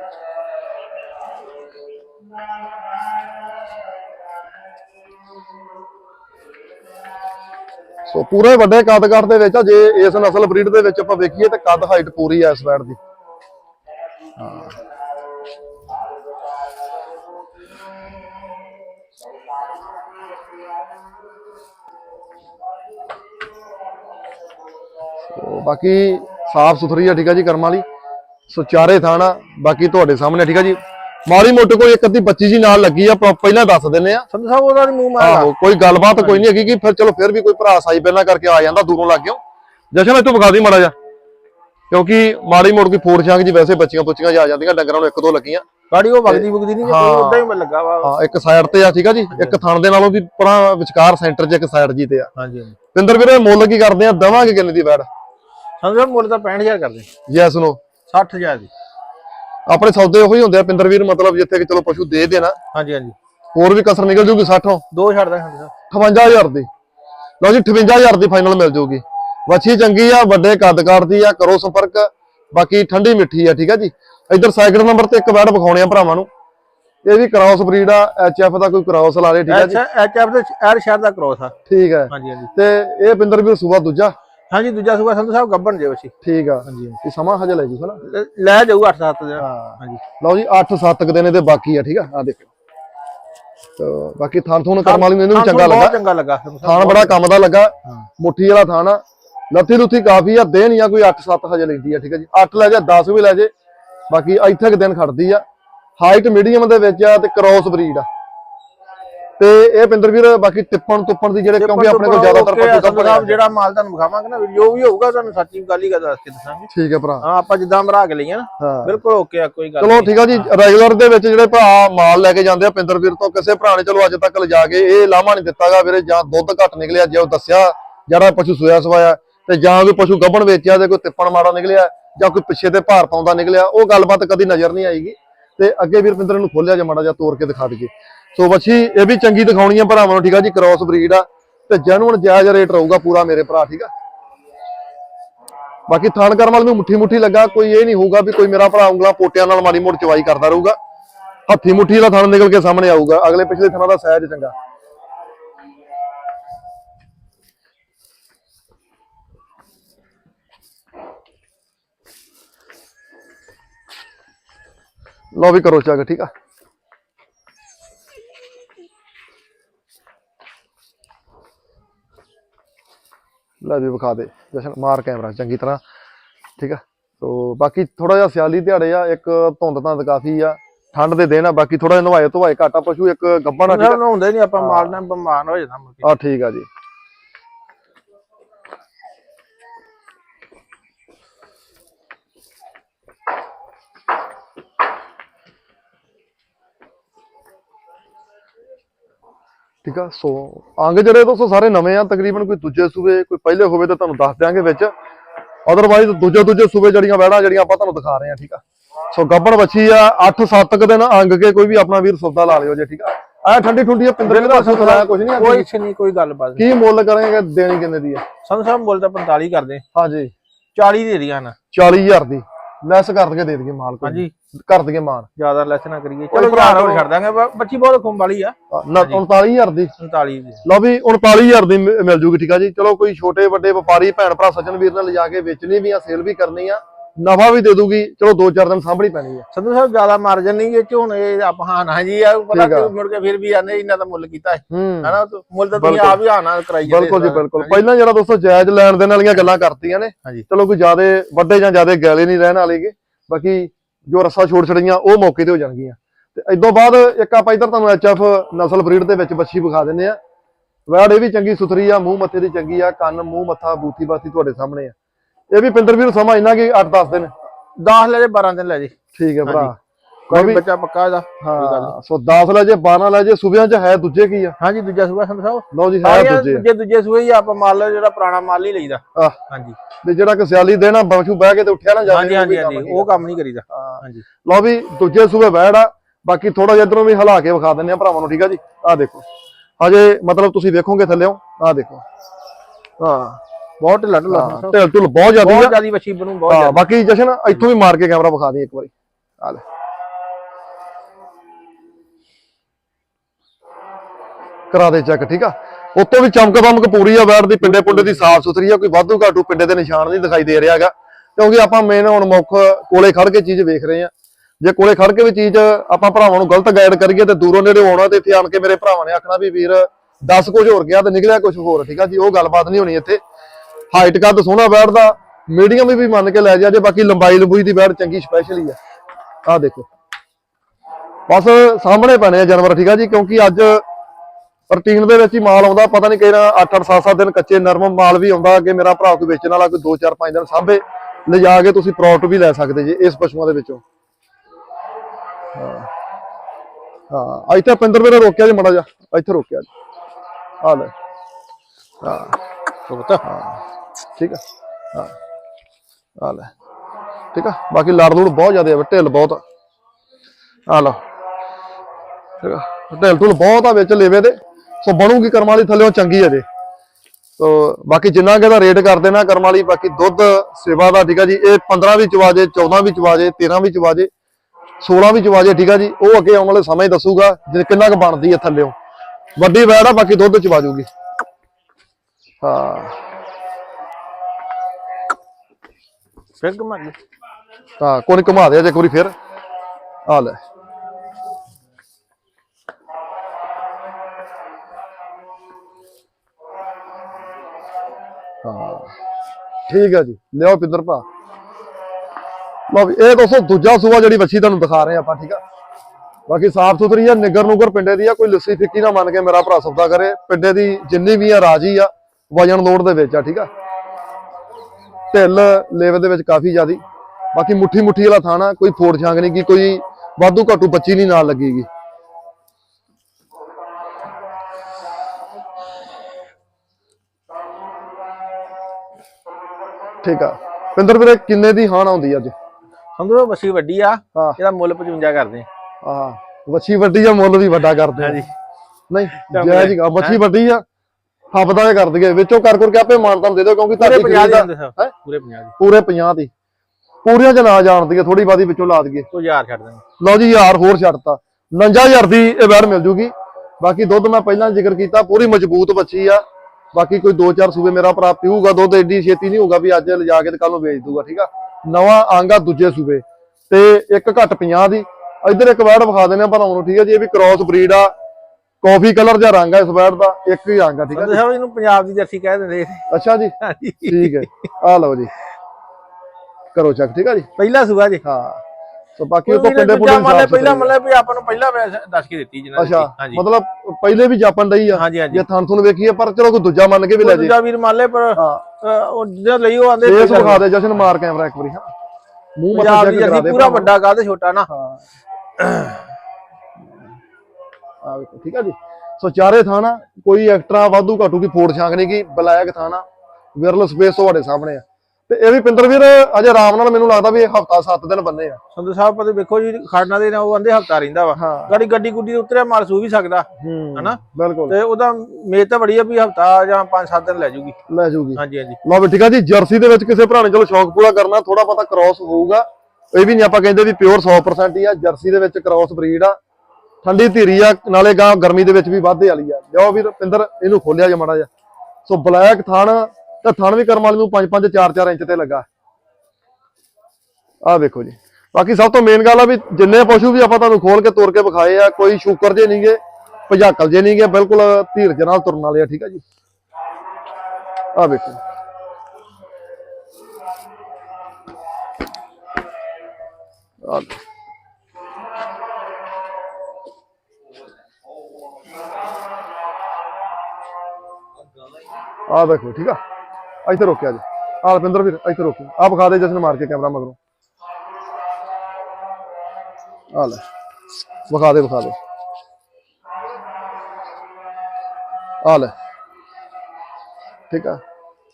ਸੋ ਪੂਰੇ ਵੱਡੇ ਕੱਦ-ਕੱਦ ਦੇ ਵਿੱਚ ਆ, ਜੇ ਇਸ ਨਸਲ ਬਰੀਡ ਦੇ ਵਿੱਚ ਆਪਾਂ ਵੇਖੀਏ ਤਾਂ ਕੱਦ ਹਾਈਟ ਪੂਰੀ ਆ ਇਸ ਵੈੜ ਦੀ। ਸੋ ਬਾਕੀ ਸਾਫ਼ ਸੁਥਰੀ ਆ, ਠੀਕ ਆ ਜੀ ਕਰਮਾਂ ਵਾਲੀ। ਸੋ ਚਾਰੇ ਥਾਣਾ, ਬਾਕੀ ਤੁਹਾਡੇ ਸਾਹਮਣੇ, ਠੀਕ ਆ ਜੀ। ਮਾੜੀ ਮੋਟੀ ਕੋਈ ਇੱਕ ਅੱਧੀ ਬੱਚੀ ਜੀ ਨਾਲ ਲੱਗੀ ਆ ਪਹਿਲਾਂ ਦੱਸ ਦਿੰਨੇ ਆ। ਸੰਧੂ ਸਾਹਿਬ ਉਹਦਾ ਨੀ ਮੂੰਹ ਮਾਰਦਾ। ਆਹੋ ਕੋਈ ਗੱਲਬਾਤ ਕੋਈ ਨਹੀਂ ਹੈਗੀ ਕਿ ਫਿਰ ਚਲੋ ਫਿਰ ਵੀ ਕੋਈ ਭਰਾ ਸਾਈ ਪਹਿਲਾਂ ਕਰਕੇ ਆ ਜਾਂਦਾ ਦੂਰੋਂ ਲੱਗ ਗਿਓ। ਜਸ਼ਨ ਇੱਥੋਂ ਵਿਖਾ ਦੀ ਮਾੜਾ ਜਾ ਕਿਉਂਕਿ ਮਾੜੀ ਮੋੜ ਕੋਈ ਫੋੜ ਛਾਂਗ ਜੀ ਵੈਸੇ ਬੱਚੀਆਂ ਪੁੱਚੀਆਂ ਜਾ ਜਾਂਦੀਆਂ ਡੰਗਰਾਂ ਨੂੰ ਇੱਕ ਦੋ ਲੱਗੀਆਂ। ਗਾੜੀ ਉਹ ਵਗਦੀ ਵਗਦੀ ਨਹੀਂ ਹਾਂ। ਉਦਾਂ ਹੀ ਮੈਂ ਲੱਗਾ ਵਾ। ਹਾਂ ਇੱਕ ਸਾਈਡ ਤੇ ਆ ਠੀਕ ਆ ਜੀ। ਇੱਕ ਥਣ ਦੇ ਨਾਲੋਂ ਵੀ ਪਰਾਂ ਵਿਚਕਾਰ ਸੈਂਟਰ 'ਚ ਇੱਕ ਸਾਈਡ ਜੀ ਤੇ ਆ। ਹਾਂਜੀ ਹਾਂਜੀ। ਪਿੰਦਰ ਵੀਰੇ ਮੁੱਲ ਕੀ ਕਰਦੇ ਆ? ਦਵਾਂਗੇ ਕਿੰਨੇ ਦੀ ਵੈੜ ਸੰਧੂ ਸਾਹਿਬ ਮੁੱਲ ਤਾਂ 65000 ਕਰਦੇ। ਯੈਸ ਨੋ 60000 ਦੀ। ਆਪਣੇ ਸੌਦੇ ਉਹੀ ਹੁੰਦੇ ਆ ਪਿੰਦਰ ਵੀਰ ਮਤਲਬ ਜਿੱਥੇ ਕਿ ਚਲੋ ਪਸ਼ੂ ਦੇ ਦੇਣਾ ਹਾਂਜੀ ਹਾਂਜੀ। ਹੋਰ ਵੀ ਕਸਰ ਨਿਕਲ ਜੂਗੀ 60 ਦੋ ਛੱਡ ਦਾਂ ਸੰਧੂ ਸਾਹਿਬ 58000 ਦੀ। ਲਓ ਜੀ 58000 ਦੀ ਫਾਈਨਲ ਮਿਲ ਜੂਗੀ। ਵੱਛੀ ਚੰਗੀ ਆ ਵੱਡੇ ਕੱਦ ਕਾਟਦੀ ਆ ਕਰੋ ਸੰਪਰਕ ਬਾਕੀ ਠੰਡੀ ਮਿੱਠੀ ਆ ਠੀਕ ਆ ਜੀ। ਇੱਧਰ ਸੈਕਿੰਡ ਨੰਬਰ ਤੇ ਇੱਕ ਬੈਡ ਵਿਖਾਉਣੇ ਆ ਭਰਾਵਾਂ ਨੂੰ। ਇਹ ਵੀ ਕ੍ਰਾਸ ਬਰੀਡ ਆ ਐਚਐਫ ਦਾ ਕੋਈ ਕ੍ਰਾਸ ਲਾ ਦੇ ਠੀਕ ਆ ਜੀ। ਅੱਛਾ ਐਚਐਫ ਦੇ ਐਰ ਸ਼ਹਿਰ ਦਾ ਕ੍ਰੋਸ ਆ। ਠੀਕ ਹੈ ਹਾਂਜੀ ਹਾਂਜੀ। ਤੇ ਇਹ ਬਿੰਦਰ ਵੀ ਸੂਬਾ ਦੂਜਾ। ਹਾਂਜੀ ਦੂਜਾ ਸੂਆ ਸੰਧੂ ਸਾਹਿਬ ਗੱਬਣ ਜੇ ਵਸੀ। ਠੀਕ ਆ ਹਾਂਜੀ। ਇਹ ਸਮਾਂ ਹਜੇ ਲੈ ਜੂ ਹਨਾ? ਲੈ- ਜਾਊ 8-7 ਦਿਨ। ਹਾਂਜੀ। ਲਓ ਜੀ 8-7 ਦਿਨ ਇਹਦੇ ਬਾਕੀ ਆ ਠੀਕ ਆ? ਆ ਦੇਖੋ। ਤੇ ਬਾਕੀ ਥਾਨ ਥੂਨ ਕਰਮ ਵਾਲੀ ਨੂੰ ਇਹਨੂੰ ਵੀ ਚੰਗਾ ਬਹੁਤ ਲੱਗਾ। ਚੰਗਾ ਲੱਗਾ। ਥਾਨ ਬੜਾ ਕੰਮ ਦਾ ਲੱਗਾ। ਮੁੱਠੀ ਵਾਲਾ ਥਾਨ ਆ ਲੱਥੀ ਲੁੱਥੀ ਕਾਫੀ ਆ ਦੇਣ ਜਾਂ ਕੋਈ 8-7 ਹਜੇ ਲੈਂਦੀ ਆ ਠੀਕ ਆ ਜੀ। 8 ਲੈ ਜਾ 10 ਵੀ ਲੈ ਜੇ। ਬਾਕੀ ਇੱਥੇ ਕੁ ਦਿਨ ਖੜਦੀ ਆ। ਹਾਈਟ ਮੀਡੀਅਮ ਦੇ ਵਿੱਚ ਆ ਤੇ ਕ੍ਰਾਸ ਬਰੀਡ ਆ। ਤੇ ਇਹ ਪਿੰਦਰ ਵੀਰ ਬਾਕੀ ਟਿੱਪਣ ਤੁੱਪਣ ਦੀ ਜਿਹੜੇ ਕਿਉਂਕਿ ਆਪਣੇ ਕੋਲ ਜ਼ਿਆਦਾਤਰ ਦਾ ਸਾਹਿਬ ਜਿਹੜਾ ਮਾਲ ਤੁਹਾਨੂੰ ਵਿਖਾਵਾਂਗੇ ਨਾ ਵੀਡੀਓ ਵੀ ਹੋਊਗਾ ਤੁਹਾਨੂੰ ਸੱਚੀ ਗੱਲ ਹੀ ਦੱਸ ਕੇ ਦੱਸਾਂਗੇ। ਠੀਕ ਹੈ ਭਰਾ। ਹਾਂ ਆਪਾਂ ਜਿੱਦਾਂ ਭਰਾ ਕੇ ਲਈਆਂ ਨਾ ਬਿਲਕੁਲ ਓਕੇ ਆ ਕੋਈ ਗੱਲ ਚਲੋ ਠੀਕ ਆ ਜੀ ਰੈਗੂਲਰ ਦੇ ਵਿੱਚ ਜਿਹੜੇ ਭਰਾ ਮਾਲ ਲੈ ਕੇ ਜਾਂਦੇ ਆ ਪਿੰਦਰ ਵੀਰ ਤੋਂ ਕਿਸੇ ਭਰਾ ਨੇ ਚਲੋ ਅੱਜ ਤੱਕ ਲਿਜਾ ਕੇ ਇਹ ਲਾਮਾ ਨਹੀਂ ਦਿੱਤਾਗਾ ਵੀਰੇ ਜਾਂ ਦੁੱਧ ਘੱਟ ਨਿਕਲਿਆ ਜੇ ਉਹ ਦੱਸਿਆ ਜਿਹੜਾ ਪਸ਼ੂ ਸੋਇਆ ਸਵਾਇਆ ਤੇ ਜਾਂ ਕੋਈ ਪਸ਼ੂ ਗੱਭਣ ਵੇਚਿਆ ਤੇ ਕੋਈ ਤਿੱਪਣ ਮਾੜਾ ਨਿਕਲਿਆ ਜਾਂ ਕੋਈ ਪਿੱਛੇ ਤੇ ਭਾਰ ਪਾਉਂਦਾ ਨਿਕਲਿਆ ਉਹ ਗੱਲਬਾਤ ਕਦੀ ਨਜ਼ਰ ਨਹੀਂ ਆਏਗੀ ਤੇ ਅੱਗੇ ਵੀਰ ਪਿੰਦਰ ਨੂੰ ਖੋਲਿਆ ਜਾਂ ਮਾੜਾ ਜਿਹਾ ਤੋੜ ਕੇ ਦਿਖਾ ਦਈਏ। ਸੋ ਵੱਛੀ ਇਹ ਵੀ ਚੰਗੀ ਦਿਖਾਉਣੀ ਆ ਭਰਾਵਾਂ ਨੂੰ, ਠੀਕ ਆ ਜੀ? ਕ੍ਰਾਸ ਬਰੀਡ ਆ। ਤੇ ਜੈਨੂਨ ਜਾਇਜ਼ ਰੇਟ ਰਹੂਗਾ ਪੂਰਾ ਮੇਰੇ ਭਰਾ, ਠੀਕ ਆ? ਬਾਕੀ ਥਾਣ ਕਰਮ ਵਾਲ ਨੂੰ ਮੁੱਠੀ ਮੁੱਠੀ ਲੱਗਾ, ਕੋਈ ਇਹ ਨਹੀਂ ਹੋਊਗਾ ਵੀ ਕੋਈ ਮੇਰਾ ਭਰਾ ਉਂਗਲਾਂ ਪੋਟਿਆਂ ਨਾਲ ਮਾਰੀ ਮੋੜ ਚਵਾਈ ਕਰਦਾ ਰਹੂਗਾ। ਹੱਥੀ ਮੁੱਠੀ ਦਾ ਥਣ ਨਿਕਲ ਕੇ ਸਾਹਮਣੇ ਆਊਗਾ। ਅਗਲੇ ਪਿਛਲੇ ਥਣਾਂ ਦਾ ਸਾਈਜ਼ ਚੰਗਾ। ਲਓ ਵੀ ਕਰੋ ਚੱਕ, ਠੀਕ ਆ? ਲੈ ਵੀ ਵਿਖਾ ਦੇ ਜਸ਼ਨ ਮਾਰ ਕੈਮਰਾ ਚੰਗੀ ਤਰ੍ਹਾਂ ਠੀਕ ਆ? ਸੋ ਬਾਕੀ ਥੋੜਾ ਜਿਹਾ ਸਿਆਲੀ ਦਿਹਾੜੇ ਆ ਇੱਕ ਧੁੰਦ ਧੰਦ ਕਾਫੀ ਆ ਠੰਡ ਦੇ ਦਿਨ ਆ ਬਾਕੀ ਥੋੜਾ ਜਿਹਾ ਨਵਾਏ ਧਵਾਏ ਘਾਟਾ ਪਸ਼ੂ ਇੱਕ ਗੱਬਣ ਆ ਠੀਕ ਨਾ ਹੁੰਦੇ ਨਹੀਂ ਆਪਾਂ ਮਾਲ ਨਾਲ ਬਿਮਾਰ ਹੋ ਜਾਂਦਾ। ਆ ਠੀਕ ਆ ਜੀ। ਠੀਕ ਆ? ਸੋ ਅੰਗ ਜਿਹੜੇ ਦੋਸਤੋ ਸਾਰੇ ਨਵੇਂ ਆ ਤਕਰੀਬਨ ਕੋਈ ਦੂਜੇ ਸੂਬੇ ਕੋਈ ਪਹਿਲੇ ਹੋਵੇ ਤਾਂ ਤੁਹਾਨੂੰ ਦੱਸ ਦਿਆਂਗੇ ਵਿੱਚ। ਅਦਰਵਾਈਜ਼ ਦੂਜੇ ਦੂਜੇ ਸੂਬੇ ਜਿਹੜੀਆਂ ਵੈੜਾਂ ਜਿਹੜੀਆਂ ਆਪਾਂ ਤੁਹਾਨੂੰ ਦਿਖਾ ਰਹੇ ਆ ਠੀਕ ਆ? ਸੋ ਗੱਬਣ ਬੱਚੀ ਆ 8-7 ਕੁ ਦਿਨ ਅੰਗ ਕੇ ਕੋਈ ਵੀ ਆਪਣਾ ਵੀਰ ਸੌਦਾ ਲਾ ਲਿਓ ਜੇ ਠੀਕ ਆ? ਆ ਠੰਡੀ ਠੁੰਡੀ ਪਿੰਦਰ ਦਾ ਸੁਣਾਇਆ ਕੁਝ ਨਹੀਂ ਕੋਈ ਕੁਛ ਨਹੀਂ ਕੋਈ ਗੱਲਬਾਤ ਨਹੀਂ। ਕੀ ਮੁੱਲ ਕਰਾਂਗੇ ਦੇਣੀ ਕਿੰਨੇ ਦੀ ਆ? ਸੰਧੂ ਸਾਹਿਬ ਮੁੱਲ ਤਾਂ 45 ਕਰਦੇ। ਹਾਂਜੀ। 40 ਦੇ ਦੀਆਂ ਨਾ 40000 ਦੀ। ਲੈਸ ਕਰ ਦਗੇ ਦੇ ਦਈਏ ਮਾਲ ਕੋਈ ਹਾਂਜੀ। ਕਰ ਦਗੇ ਮਾਨ ਜ਼ਿਆਦਾ ਲੈਸ ਨਾ ਕਰੀਏ। ਚਲੋ ਭਰਾ ਨੂੰ ਛੱਡ ਦਾਂਗੇ ਬੱਚੀ ਬਹੁਤ ਖੁੰਬ ਵਾਲੀ ਆ। ਨਾ 39000 ਦੀ। 39 ਦੀ। ਲਓ ਵੀ 39000 ਦੀ ਮਿਲ ਜੂਗੀ ਠੀਕ ਆ ਜੀ। ਚਲੋ ਕੋਈ ਛੋਟੇ ਵੱਡੇ ਵਪਾਰੀ ਭੈਣ ਭਰਾ ਸੱਜਣ ਵੀਰ ਨਾਲ ਲਿਜਾ ਕੇ ਵੇਚਣੀ ਵੀ ਆ ਸੇਲ ਵੀ ਕਰਨੀ ਆ। ਨਫਾ ਵੀ ਦੇ ਦੂਗੀ। ਚਲੋ 2-4 ਦਿਨ ਸਾਂਭਣੀ ਪੈਣੀ ਆ। ਸੰਧੂ ਸਾਹਿਬ ਜ਼ਿਆਦਾ ਮਾਰਜਨ ਨਹੀਂ ਇਹ ਚ ਹੁਣ ਇਹ ਆਪਾਂ ਹਾਂ ਜੀ ਆ ਪਤਾ। ਕਿ ਮੁੜ ਕੇ ਫਿਰ ਵੀ ਆਨੇ ਇਹਨਾਂ ਦਾ ਮੁੱਲ ਕੀਤਾ ਹੈ ਹੂੰ। ਹਨਾ ਮੁੱਲ ਤਾਂ ਤੁਸੀਂ। ਆਪ ਹੀ ਹਾਨਾ ਕਰਾਈ ਜਾਂਦੇ ਬਿਲਕੁਲ ਜੀ ਬਿਲਕੁਲ। ਪਹਿਲਾਂ ਜਿਹੜਾ ਦੋਸਤੋ ਜਾਇਜ਼ ਲੈਣ ਦੇਣ ਵਾਲੀਆਂ ਗੱਲਾਂ ਕਰਤੀਆਂ ਨੇ। ਚਲੋ ਕੋਈ ਜ਼ਿਆਦੇ ਵੱਡੇ ਜਾਂ ਜ਼ਿਆਦੇ ਗੈਲੇ ਨਹੀਂ ਰਹਿਣ ਵਾਲੇਗੇ। ਬਾਕੀ ਜੋ ਰੱਸਾ ਛੋੜ ਛੜੀਆਂ ਉਹ ਮੌਕੇ ਤੇ ਹੋ ਜਾਣਗੀਆਂ। ਤੇ ਇਦੋਂ ਬਾਅਦ ਇੱਕ ਆਪਾਂ ਇਧਰ ਤੁਹਾਨੂੰ ਐਚਐਫ ਨਸਲ ਬਰੀਡ ਦੇ ਵਿੱਚ ਬੱਚੀ ਵਿਖਾ ਦਿੰਨੇ ਆ। ਵੈੜ ਇਹ ਵੀ ਚੰਗੀ ਸੁਥਰੀ ਆ ਮੂੰਹ ਮੱਥੇ ਦੀ ਚੰਗੀ ਆ ਕੰਨ ਮੂੰਹ ਮੱਥਾ ਬੂਥੀ ਬਾਥੀ ਤੁਹਾਡੇ ਸਾਹਮਣੇ ਆ। ਇਹ ਵੀ ਪਿੰਦਰ ਵੀਰ ਸਮਾਂ ਇੰਨਾ ਕਿ 8-10 ਦਿਨ। 10 ਲੈ ਜੇ 12 ਦਿਨ ਲੈ ਜੇ। ਠੀਕ ਹੈ ਭਰਾ। ਕੋਈ ਬੱਚਾ ਪੱਕਾ ਇਹਦਾ। ਹਾਂ ਸੋ 10 ਲੈ ਜੇ 12 ਲੈ ਜੇ ਸੂਬਿਆਂ 'ਚ ਹੈ ਦੂਜੇ ਕੀ ਆ? ਹਾਂਜੀ ਦੂਜਾ ਸੂਆ ਸੰਧੂ ਸਾਹਿਬ। ਲਓ ਜੀ ਹੈ ਦੂਜੇ। ਦੂਜੇ ਦੂਜੇ ਸੂਏ ਹੀ ਆਪਾਂ ਮਾਲ ਜਿਹੜਾ ਪੁਰਾਣਾ ਮਾਲ ਨਹੀਂ ਲਈਦਾ। ਆ ਹਾਂਜੀ। ਤੇ ਜਿਹੜਾ ਕਿ ਸਿਆਲੀ ਦੇਣਾ ਬਮਸ਼ੂ ਬਹਿ ਕੇ ਤੇ ਉੱਠਿਆ ਨਾ ਜਾਵੇ ਹਾਂਜੀ ਹਾਂਜੀ ਉਹ ਕੰਮ ਨਹੀਂ ਕਰੀਦਾ। ਹਾਂ। ਹਾਂਜੀ। ਲਓ ਵੀ ਦੂਜੇ ਸੂਬੇ ਆ ਬਾਕੀ ਥੋੜਾ ਜਿਹਾ ਇਧਰੋਂ ਵੀ ਹਿਲਾ ਕੇ ਵਿਖਾ ਦਿੰਨੇ ਆ ਭਰਾਵਾਂ ਨੂੰ ਠੀਕ ਆ ਜੀ? ਆਹ ਦੇਖੋ। ਹਜੇ ਮਤਲਬ ਤੁਸੀਂ ਵੇਖੋਗੇ ਥੱਲੇੋਂ ਆਹ ਦੇਖੋ। ਹਾਂ। ਬਹੁਤ ਢਿੱਲਾ ਢਿੱਲਾ ਢਿੱਲ ਢੁੱਲ ਬਹੁਤ ਜ਼ਿਆਦਾ ਬਹੁਤ ਆ। ਜ਼ਿਆਦੀ ਵੱਛੀ ਬਣੂ ਬਹੁਤ ਹਾਂ ਜ਼ਿਆਦੀ। ਬਾਕੀ ਜਸ਼ਨ ਇੱਥੋਂ ਵੀ ਮਾਰ ਕੇ ਕੈਮਰਾ ਵਿਖਾ ਦੇ ਇੱਕ ਵਾਰੀ। ਆ ਲੈ। ਕਰਾ ਦੇ ਚੈੱਕ ਠੀਕ ਆ? ਉੱਤੋਂ ਵੀ ਚਮਕ ਦਮਕ ਪੂਰੀ ਆ ਬੈਠ ਦੀ ਪਿੰਡੇ ਪੁੰਡੇ ਦੀ ਸਾਫ਼ ਸੁਥਰੀ ਆ ਕੋਈ ਵਾਧੂ ਘਾਟੂ ਪਿੰਡੇ ਦੇ ਨਿਸ਼ਾਨ ਨਹੀਂ ਦਿਖਾਈ ਦੇ ਰਿਹਾ ਹੈਗਾ। ਕਿਉਂਕਿ ਆਪਾਂ ਮੇਨ ਹੁਣ ਮੁੱਖ ਕੋਲੇ ਖੜ ਕੇ ਚੀਜ਼ ਵੇਖ ਰਹੇ ਆ। ਜੇ ਕੋਲੇ ਖੜ ਕੇ ਵੀ ਚੀਜ਼ ਆਪਾਂ ਭਰਾਵਾਂ ਨੂੰ ਗਲਤ ਗਾਈਡ ਕਰੀਏ ਤੇ ਦੂਰੋਂ ਨੇੜੇ ਆਉਣਾ ਤੇ ਇੱਥੇ ਆਣ ਕੇ ਮੇਰੇ ਭਰਾਵਾਂ ਨੇ ਆਖਣਾ ਵੀ ਵੀਰ 10 ਕੁਝ ਹੋਰ ਗਿਆ ਤੇ ਨਿਕਲਿਆ ਕੁਝ ਹੋਰ ਠੀਕ ਆ ਜੀ? ਉਹ ਗੱਲਬਾਤ ਨਹੀਂ ਹੋਣੀ ਇੱਥੇ। ਹਾਈਟ ਕੱਦ ਸੋਹਣਾ ਬੈਠਦਾ। ਮੀਡੀਅਮ ਵੀ ਮੰਨ ਕੇ ਲੈ ਜਾ ਜੇ, ਬਾਕੀ ਲੰਬਾਈ ਲੰਬੂਈ ਦੀ ਬੈਠ, ਚੰਗੀ ਸਪੈਸ਼ਲ ਹੀ ਆ। ਆਹ ਦੇਖੋ। ਬਸ ਸਾਹਮਣੇ ਪੈਣੇ ਆ ਜਾਨਵਰ, ਠੀਕ ਆ ਜੀ? ਕਿਉਂਕਿ ਅੱਜ ਰੂਟੀਨ ਦੇ ਵਿੱਚ ਹੀ ਮਾਲ ਆਉਂਦਾ, ਪਤਾ ਨਹੀਂ ਕਿਹੜਾ 8-8 7-7 ਦਿਨ ਕੱਚੇ ਨਰਮ ਮਾਲ ਵੀ ਆਉਂਦਾ, ਅੱਗੇ ਮੇਰਾ ਭਰਾ ਕੋਈ ਵੇਚਣ ਵਾਲਾ, ਕੋਈ 2-4-5 ਦਿਨ ਸਾਂਭੇ, ਲਿਜਾ ਕੇ ਤੁਸੀਂ ਪ੍ਰੋਡਕਟ ਵੀ ਲੈ ਸਕਦੇ ਜੀ ਇਸ ਪਸ਼ੂਆਂ ਦੇ ਵਿੱਚੋਂ। ਹਾਂ। ਇੱਥੇ ਪਿੰਦਰ ਵੀਰੇ ਰੋਕਿਆ ਜੀ ਮੜਾ ਜਾ ਇੱਥੇ ਰੋਕਿਆ ਜੀ। ਆ ਲੈ। ਹਾਂ। ਪੁੱਤ। ਠੀਕ ਆ। ਹਾਂ। ਆ ਲੈ। ਠੀਕ ਆ। ਬਾਕੀ ਲੜ ਲੂੜ ਬਹੁਤ ਜ਼ਿਆਦਾ ਆ ਢਿੱਲ ਬਹੁਤ ਆ। ਲਓ। ਠੀਕ ਆ। ਢਿੱਲ ਢੁੱਲ ਬਹੁਤ ਆ ਵਿੱਚ ਲੇਵੇ ਦੇ। ਸੋ ਬਣੂਗੀ ਕਰਮ ਵਾਲੀ ਥੱਲੇੋਂ ਚੰਗੀ ਆ ਜੇ। ਤੋ ਬਾਕੀ ਜਿੰਨਾ ਕਿ ਦਾ ਰੇਟ ਕਰਦੇ ਨਾ ਕਰਮ ਵਾਲੀ, ਬਾਕੀ ਦੁੱਧ ਸੇਵਾ ਦਾ ਠੀਕ ਆ ਜੀ। ਇਹ 15 ਵੀ ਚਵਾ ਜੇ 14 ਵੀ ਚਵਾ ਜੇ 13 ਵੀ ਚਵਾ ਜੇ 16 ਵੀ ਚਵਾ ਜੇ, ਠੀਕ ਆ ਜੀ। ਉਹ ਅੱਗੇ ਆਉਣ ਵਾਲੇ ਸਮੇਂ ਦੱਸੂਗਾ ਜੇ, ਕਿੰਨਾ ਕੁ ਬਣਦੀ ਹੈ ਥੱਲਿਓ। ਵੱਡੀ ਵੈੜ ਆ, ਬਾਕੀ ਦੁੱਧ ਚਵਾ ਜੂਗੀ। ਹਾਂ। ਫਿਰ ਘੁਮਾ ਲਈ ਹਾਂ, ਕੋਈ ਘੁਮਾ ਦੇ ਜੇ ਇੱਕ ਫਿਰ। ਆ ਲੈ। ਹਾਂ। ਠੀਕ ਹੈ ਜੀ। ਲਿਓ ਪਿੰਦਰ ਭਾ। ਲਓ ਇਹ ਦੋਸਤੋ ਦੂਜਾ ਸੂਆ ਜਿਹੜੀ ਵੱਛੀ ਤੁਹਾਨੂੰ ਦਿਖਾ ਰਹੇ ਆਪਾਂ, ਠੀਕ ਆ? ਬਾਕੀ ਸਾਫ਼ ਸੁਥਰੀ ਆ ਨਿੱਗਰ ਨੂਗਰ ਪਿੰਡੇ ਦੀ ਆ, ਕੋਈ ਲੱਸੀ ਫਿੱਕੀ ਨਾ ਮੰਨ ਕੇ ਮੇਰਾ ਭਰਾ ਸੌਦਾ ਕਰੇ। ਪਿੰਡੇ ਦੀ ਜਿੰਨੀ ਵੀ ਆ, ਰਾਜੀ ਆ। ਵਜਨ ਲੋਡ ਦੇ ਵਿੱਚ ਆ ਠੀਕ ਆ? ਢਿੱਲ ਲੇਵਲ ਦੇ ਵਿੱਚ ਕਾਫੀ ਜ਼ਿਆਦੀ। ਬਾਕੀ ਮੁੱਠੀ ਮੁੱਠੀ ਵਾਲਾ ਥਾਣਾ ਕੋਈ ਫੋੜ ਛਾਂਗ ਨਹੀਂ ਕੀ ਕੋਈ ਵਾਧੂ ਘਾਟੂ ਬੱਚੀ ਨਹੀਂ ਨਾਲ ਲੱਗੇਗੀ। ਠੀਕ ਆ। ਪਿੰਦਰ ਵੀਰੇ ਕਿੰਨੇ ਦੀ ਹਾਨ ਆਉਂਦੀ ਅੱਜ? ਸਮਝੋ ਬੱਸੀ ਵੱਡੀ ਆ ਹਾਂ। ਇਹਦਾ ਮੁੱਲ 55 ਕਰਦੇ ਆ। ਆਹ ਵੱਛੀ ਵੱਡੀ ਆ ਮੁੱਲ ਵੀ ਵੱਡਾ ਕਰਦੇ ਆ। ਹਾਂਜੀ। ਨਹੀਂ ਚੰਗਾ। ਜੈ ਜੀ ਵੱਛੀ ਵੱਡੀ ਆ ਹੱਬਦਾ ਇਹ ਕਰ ਦਈਏ ਵਿੱਚੋਂ ਕਰ ਕਰਕੇ ਆਪੇ ਮਾਨਤਾਨ ਦੇ ਦਿਓ ਕਿਉਂਕਿ ਪੂਰੇ ਤੁਹਾਡੀ 50 ਖਰੀਦ ਦੇ ਸਰ ਹੈਂ? ਪੂਰੇ 50 ਦੇ। ਪੂਰੇ 50 ਦੀ। ਪੂਰੀਆਂ ਚ ਨਾ ਜਾਣ ਦਈਏ ਥੋੜੀ ਬਾਦੀ ਵਿੱਚੋਂ ਲਾ ਦਈਏ। ਤੋ ਯਾਰ ਛੱਡ ਦਾਂਗੇ ਲਓ ਜੀ ਯਾਰ ਹੋਰ ਛੱਡਤਾ। 59000 ਦੀ ਇਹ ਵੈੜ ਮਿਲ ਜੂਗੀ। ਬਾਕੀ ਦੁੱਧ ਮੈਂ ਪਹਿਲਾਂ ਜ਼ਿਕਰ ਕੀਤਾ ਪੂਰੀ ਮਜ਼ਬੂਤ ਬੱਚੀ ਆ। ਬਾਕੀ ਕੋਈ 2-4 ਸੂਬੇ ਮੇਰਾ ਭਰਾ ਪੀਊਗਾ ਦੁੱਧ ਏਡੀ ਛੇਤੀ ਨਹੀਂ ਹੋਊਗਾ ਵੀ ਅੱਜ ਲਿਜਾ ਕੇ ਤੇ ਕੱਲ ਨੂੰ ਵੇਚ ਦੂਗਾ ਠੀਕ ਆ? ਨਵਾਂ ਆਂਗਾ ਦੂਜੇ ਸੂਬੇ। ਤੇ ਇੱਕ ਘੱਟ 50 ਦੀ। ਇੱਧਰ ਇੱਕ ਵੈੜ ਵਿਖਾ ਦਿੰਦੇ ਆ ਭਰਾਵਾਂ ਨੂੰ ਠੀਕ ਆ ਜੀ ਇਹ ਵੀ ਕ੍ਰਾਸ ਬਰੀਡ ਆ। ਕਾਫੀ ਕਲਰ ਜਿਹਾ ਰੰਗ ਆ ਇਸ ਵੈੜ ਦਾ ਇੱਕ ਹੀ ਰੰਗ ਆ ਠੀਕ ਆ ਸਮਝੋ ਇਹਨੂੰ ਪੰਜਾਬ ਦੀ ਜਰਸੀ ਕਹਿ ਦਿੰਦੇ। ਅੱਛਾ ਜੀ ਹਾਂਜੀ। ਠੀਕ ਹੈ। ਆ ਲਓ ਜੀ। ਕਰੋ ਚੱਕ ਠੀਕ ਆ ਜੀ? ਪਹਿਲਾ ਸੂਆ ਜੀ। ਹਾਂ। ਸੋ ਬਾਕੀ ਉਹ ਕੋਈ ਪਿੰਡੇ ਪੁੰਡੇ ਮੰਨ ਲੈ ਪਹਿਲਾ ਮੰਨ ਲੈ ਵੀ ਆਪਾਂ ਨੂੰ ਪਹਿਲਾਂ ਵੈਸੇ ਦੱਸ ਕੇ ਦਿੱਤੀ ਜਿਹਨਾਂ ਅੱਛਾ ਹਾਂਜੀ। ਮਤਲਬ ਪਹਿਲੇ ਵੀ ਜਾਪਣ ਡਈ ਆ। ਹਾਂਜੀ ਹਾਂਜੀ। ਜੇ ਥਣ ਥੁਣ ਵੇਖੀਏ ਪਰ ਚਲੋ ਕੋਈ ਦੂਜਾ ਮੰਨ ਕੇ ਵੀ ਲੈ ਜੇ। ਦੂਜਾ ਵੀਰ ਮੰਨ ਲੈ ਪਰ ਹਾਂ। ਅ, ਉਹ ਜਿਹੜਾ ਲਈ ਉਹ ਆਂਦੇ ਫੇਸ ਵਿਖਾ ਦੇ ਜਸ਼ਨ ਮਾਰ ਕੈਮਰਾ ਇੱਕ ਵਾਰੀ ਹਾਂ। ਮੂੰਹ ਮੱਥਾ ਪੰਜਾਬ ਦੀ ਚੈੱਕ ਕਰਾ ਜਰਸੀ ਦੇ ਪੂਰਾ ਵੱਡਾ ਕਾਹਦੇ ਛੋਟਾ ਨਾ। ਹਾਂ। ਆ ਵੇਖੋ ਠੀਕ ਆ ਜੀ? ਸੋ ਚਾਰੇ ਥਾਣਾ ਕੋਈ ਐਕਸਟਰਾ ਵਾਧੂ ਘਾਟੂ ਕੀ ਫੋੜ ਛਾਂਗ ਨਹੀਂ ਕੀ ਬਲੈਕ ਥਾਣਾ ਵਿਰਲ ਸਪੇਸ ਤੁਹਾਡੇ ਸਾਹਮਣੇ ਆ। ਤੇ ਇਹ ਵੀ ਪਿੰਦਰ ਵੀਰ ਅਜੇ ਆਰਾਮ ਨਾਲ ਮੈਨੂੰ ਲੱਗਦਾ ਵੀ ਹਫਤਾ 7 ਦਿਨ ਬੰਨੇ ਆ। ਸੰਧੂ ਸਾਹਿਬ ਪਤੇ ਵੇਖੋ ਜੀ ਖੜਨਾ ਦੇ ਨਾ ਉਹ ਆਂਦੇ ਹਫਤਾ ਰਹਿੰਦਾ ਵਾ। ਗਾੜੀ ਗੱਡੀ ਗੁੱਡੀ ਦੇ ਉਤਰਿਆ ਮਾਲ ਸੂ ਵੀ ਸਕਦਾ। ਹਨਾ? ਬਿਲਕੁਲ। ਤੇ ਉਹਦਾ ਮੇਜ਼ ਤਾਂ ਬੜੀ ਆ ਵੀ ਹਫਤਾ ਜਾਂ 5-7 ਦਿਨ ਲੈ ਜੂਗੀ। ਲੈ ਜੂਗੀ। ਹਾਂਜੀ ਹਾਂਜੀ। ਲਓ ਵੀ ਠੀਕ ਆ ਜੀ ਜਰਸੀ ਦੇ ਵਿੱਚ ਕਿਸੇ ਭਰਾ ਨੇ ਚਲੋ ਸ਼ੌਂਕ ਪੂਰਾ ਕਰਨਾ ਥੋੜਾ ਪਤਾ ਕ੍ਰਾਸ ਹੋਊਗਾ। ਇਹ ਵੀ ਨਹੀਂ ਆਪਾਂ ਕਹਿੰਦੇ ਵੀ ਪਿਓਰ 100% ਹੀ ਆ ਜਰਸੀ ਦੇ ਵਿੱਚ ਕ੍ਰਾਸ ਬਰੀਡ ਆ। ਠੰਡੀ ਧੀਰੀ ਆ, ਨਾਲੇ ਗਾਂ ਗਰਮੀ ਦੇ ਵਿੱਚ ਵੀ ਵਾਧੇ ਵਾਲੀ ਆ। ਲਿਓ ਵੀਰ, ਪਿੰਦਰ, ਇਹਨੂੰ ਖੋਲਿਆ ਜਾ ਮਾੜਾ ਜਾ ਸੋ ਬਲੈਕ ਥਣ, ਤੇ ਥਣ ਵੀ ਕਰਮ ਵਾਲੀ ਨੂੰ 5 5 4 4 ਇੰਚ ਤੇ ਲੱਗਾ। ਆਹ ਵੇਖੋ ਜੀ। ਬਾਕੀ ਸਭ ਤੋਂ ਮੇਨ ਗੱਲ ਆ ਵੀ ਜਿੰਨੇ ਪਸ਼ੂ ਵੀ ਆਪਾਂ ਤੁਹਾਨੂੰ ਖੋਲ ਕੇ ਤੋੜ ਕੇ ਵਿਖਾਏ ਆ, ਕੋਈ ਸ਼ੂਕਰ ਜੇ ਨਹੀਂਗੇ ਭਜਾਕਲ ਜੇ ਨਹੀਂਗੇ ਬਿਲਕੁਲ ਧੀਰਜ ਨਾਲ ਤੁਰਨ ਵਾਲੇ ਆ, ਠੀਕ ਆ ਜੀ। ਆਹ ਵੇਖੋ। ਆਹ ਲਓ। ਆਹ ਵੇਖੋ ਠੀਕ ਆ? ਇੱਥੇ ਰੋਕਿਆ ਜੀ। ਆਹ ਰਪਿੰਦਰ ਵੀਰ, ਇੱਥੇ ਰੋਕੀ ਆਹ ਵਿਖਾ ਦੇ ਜਸ਼ਨ ਮਾਰ ਕੇ ਕੈਮਰਾ ਮਗਰੋਂ। ਆ ਲੈ, ਵਿਖਾ ਦੇ ਵਿਖਾ ਦੇ। ਆ ਲੈ। ਠੀਕ ਆ?